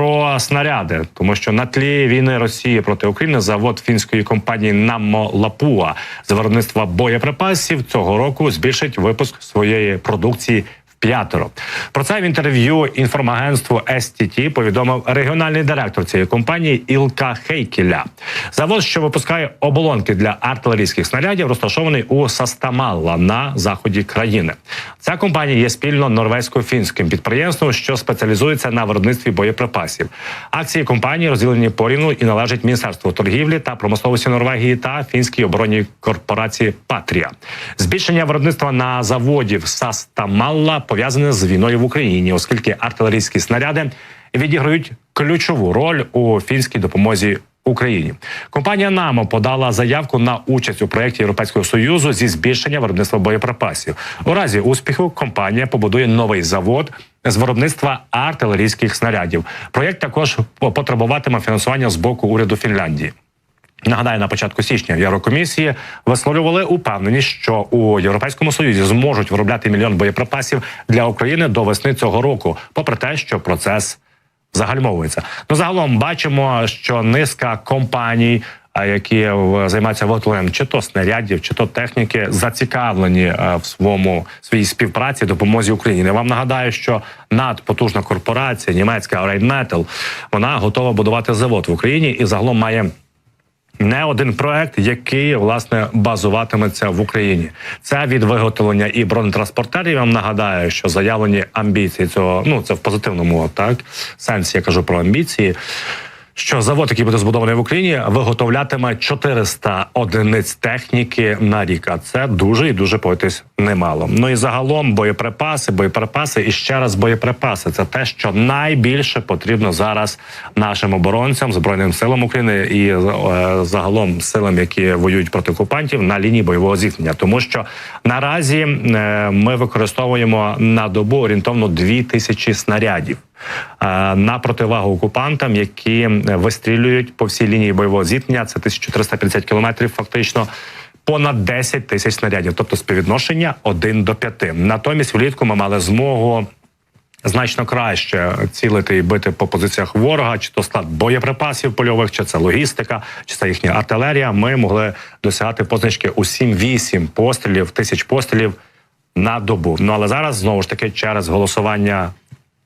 про снаряди, тому що на тлі війни Росії проти України завод фінської компанії Наммо Лапуа з виробництва боєприпасів цього року збільшить випуск своєї продукції. П'ятеро про це в інтерв'ю інформагентству STT повідомив регіональний директор цієї компанії Ілка Хейкіля. Завод, що випускає оболонки для артилерійських снарядів, розташований у Састамалла на заході країни. Ця компанія є спільно норвезько-фінським підприємством, що спеціалізується на виробництві боєприпасів. Акції компанії розділені порівну і належать Міністерству торгівлі та промисловості Норвегії та фінській оборонній корпорації Патрія. Збільшення виробництва на заводі в Састамалла пов'язане з війною в Україні, оскільки артилерійські снаряди відіграють ключову роль у фінській допомозі. Україні компанія НАМО подала заявку на участь у проєкті Європейського союзу зі збільшення виробництва боєприпасів. У разі успіху компанія побудує новий завод з виробництва артилерійських снарядів. Проєкт також потребуватиме фінансування з боку уряду Фінляндії. Нагадаю, на початку січня Єврокомісії висловлювали упевненість, що у європейському союзі зможуть виробляти мільйон боєприпасів для України до весни цього року, попри те, що процес загальмовується. Ну загалом бачимо, що низка компаній. Які займаються виготовленням чи то снарядів, чи то техніки, зацікавлені в своєму своїй співпраці допомозі Україні. Вам нагадаю, що надпотужна корпорація німецька Rheinmetall, вона готова будувати завод в Україні і загалом має не один проект, який власне базуватиметься в Україні. Це від виготовлення і бронетранспортерів. Я вам нагадаю, що заявлені амбіції цього ну це в позитивному так сенсі. Я кажу про амбіції що завод, який буде збудований в Україні, виготовлятиме 400 одиниць техніки на рік. А це дуже і дуже пойтись немало. Ну і загалом боєприпаси, боєприпаси і ще раз боєприпаси. Це те, що найбільше потрібно зараз нашим оборонцям, збройним силам України і е, загалом силам, які воюють проти окупантів на лінії бойового зіткнення. Тому що наразі е, ми використовуємо на добу орієнтовно 2000 снарядів. Е, на противагу окупантам, які вистрілюють по всій лінії бойового зіткнення. Це 1350 кілометрів, фактично. Понад 10 тисяч снарядів, тобто співвідношення 1 до 5. Натомість влітку ми мали змогу значно краще цілити і бити по позиціях ворога, чи то склад боєприпасів польових, чи це логістика, чи це їхня артилерія. Ми могли досягати позначки у 7-8 пострілів, тисяч пострілів на добу. Ну але зараз знову ж таки через голосування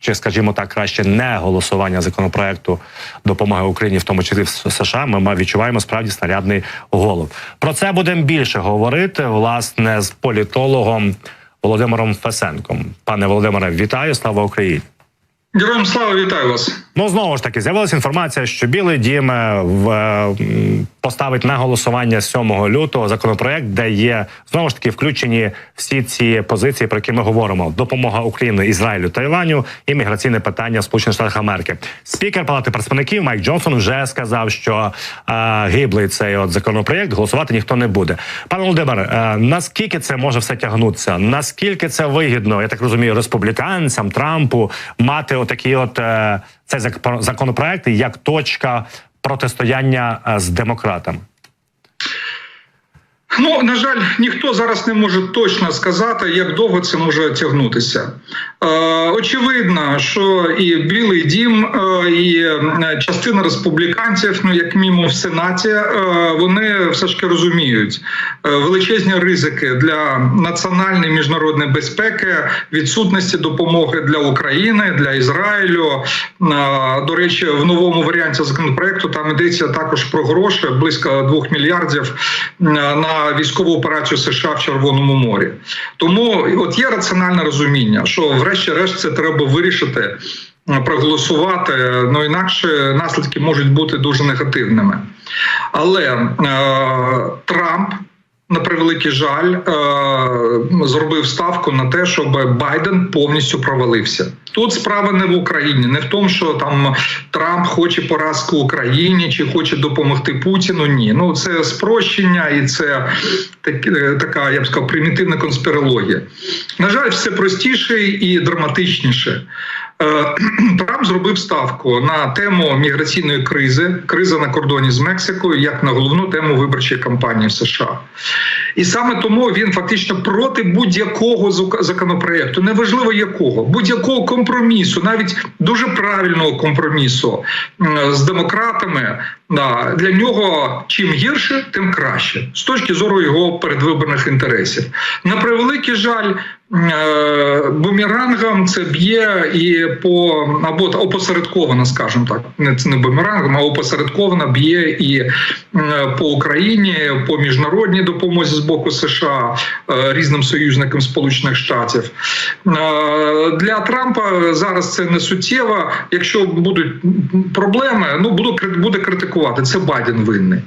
чи, скажімо так, краще не голосування законопроекту допомоги Україні, в тому числі в США. Ми відчуваємо справді снарядний голод. Про це будемо більше говорити власне з політологом Володимиром Фесенком. Пане Володимире, вітаю! Слава Україні! Героям слава вітаю вас. Ну знову ж таки з'явилася інформація, що Білий Дім е, в е, поставить на голосування 7 лютого законопроект, де є знову ж таки включені всі ці позиції, про які ми говоримо: допомога України, Ізраїлю, Тайваню і міграційне питання Сполучених Штатах Америки. Спікер Палати представників Майк Джонсон вже сказав, що е, гиблий цей от законопроект голосувати ніхто не буде. Пане Володимир, е, наскільки це може все тягнутися? Наскільки це вигідно? Я так розумію, республіканцям Трампу мати отакі, от е, цей законопроект як точка протистояння е, з демократами? Ну на жаль, ніхто зараз не може точно сказати, як довго це може тягнутися. Е, очевидно, що і Білий Дім, е, і частина республіканців, ну як мінімум в сенаті, е, вони все ж таки розуміють е, величезні ризики для національної міжнародної безпеки, відсутності допомоги для України, для Ізраїлю. Е, до речі, в новому варіанті законопроекту там йдеться також про гроші близько 2 мільярдів е, військову операцію США в Червоному морі. Тому от є раціональне розуміння, що, врешті-решт, це треба вирішити. Проголосувати, ну інакше наслідки можуть бути дуже негативними. Але е, Трамп на превеликий жаль, е, зробив ставку на те, щоб Байден повністю провалився. Тут справа не в Україні, не в тому, що там Трамп хоче поразки Україні чи хоче допомогти Путіну. Ні, ну це спрощення і це так, е, така, я б сказав, примітивна конспірологія. На жаль, все простіше і драматичніше. Е, Трамп зробив ставку на тему міграційної кризи, криза на кордоні з Мексикою, як на головну тему виборчої кампанії в США. І саме тому він фактично проти будь-якого законопроекту, неважливо якого, будь-якого компромісу, навіть дуже правильного компромісу з демократами. Для нього чим гірше, тим краще з точки зору його передвиборних інтересів. На превеликий жаль, бумерангом це б'є і по або опосередковано, скажімо так, не це не бумерангом, а опосередковано б'є і е, по Україні, по міжнародній допомозі з боку США е, різним союзникам Сполучених Штатів. Е, Для Трампа зараз це не суттєво. Якщо будуть проблеми, ну буду буде критикувати. Це Байден винний.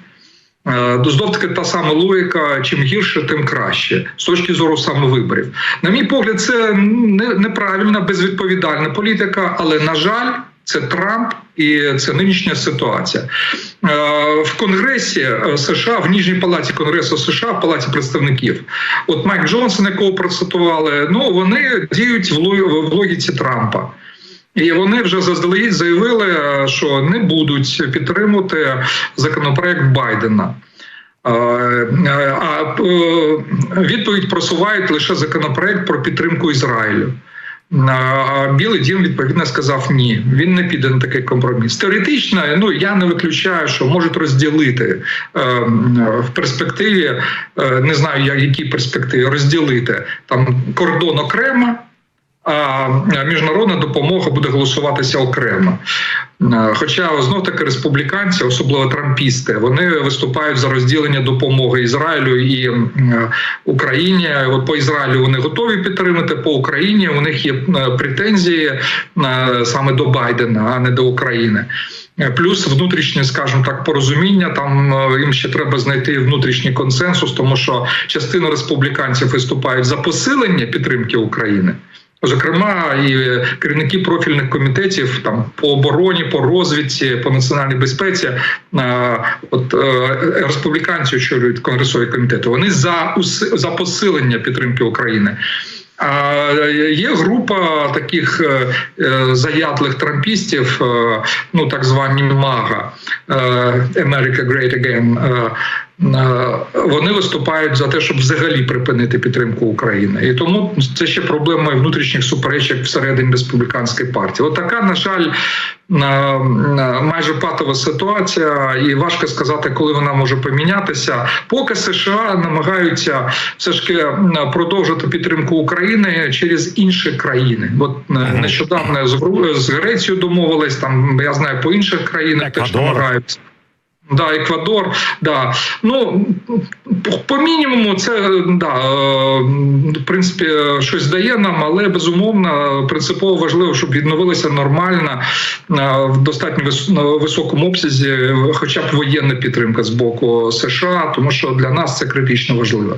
Е, Знов таки та сама логіка: чим гірше, тим краще з точки зору саме виборів. На мій погляд, це не- неправильна, безвідповідальна політика, але на жаль, це Трамп і це нинішня ситуація Е, в Конгресі е, США, в Ніжній палаті Конгресу США, в палаті представників. От Майк Джонсон, якого процитували, ну вони діють в логіці Трампа. І вони вже заздалегідь заявили, е, що не будуть підтримувати законопроект Байдена. Е, е, А відповідь просувають лише законопроект про підтримку Ізраїлю. Білий дім відповідно сказав ні, він не піде на такий компроміс. Теоретично, ну я не виключаю, що можуть розділити в перспективі, не знаю, які перспективи розділити там кордон окремо. А міжнародна допомога буде голосуватися окремо. Хоча знов таки республіканці, особливо трампісти, вони виступають за розділення допомоги Ізраїлю і Україні. От по Ізраїлю вони готові підтримати. По Україні у них є претензії саме до Байдена, а не до України. Плюс внутрішнє, скажімо так, порозуміння. Там їм ще треба знайти внутрішній консенсус, тому що частина республіканців виступають за посилення підтримки України. Зокрема, і керівники профільних комітетів там по обороні, по розвідці, по національній безпеці, е, от е, республіканці очолюють конгресові комітети. Вони за за посилення підтримки України. А є група таких е, заядлих трампістів, ну так звані МАГА America Great Again. Вони виступають за те, щоб взагалі припинити підтримку України, і тому це ще проблема внутрішніх суперечок всередині республіканської партії. От така, на жаль, майже патова ситуація, і важко сказати, коли вона може помінятися. Поки США намагаються все ж таки продовжити підтримку України через інші країни. От е, нещодавно з Грецією домовились. Там я знаю по інших країнах теж намагаються. Да, Еквадор, да. Ну по- мінімуму, це да, е, в принципі щось дає нам, але безумовно принципово важливо, щоб відновилася нормальна е, в достатньо вис- високому обсязі, хоча б воєнна підтримка з боку США, тому що для нас це критично важливо.